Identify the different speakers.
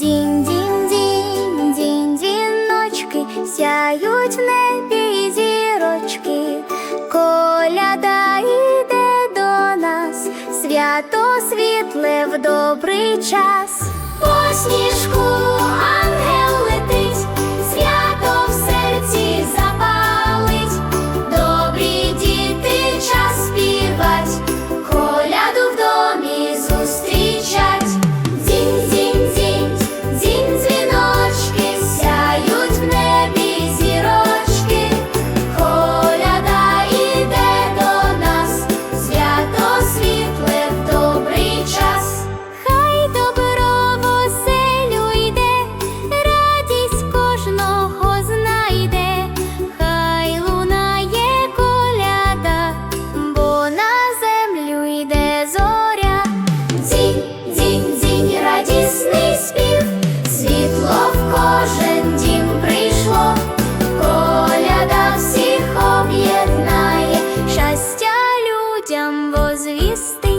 Speaker 1: Дінь, дінь, дінь, дінь, діночки, сяють в небі зірочки, коляда йде до нас, свято світле в добрий час, посніжку. звісти.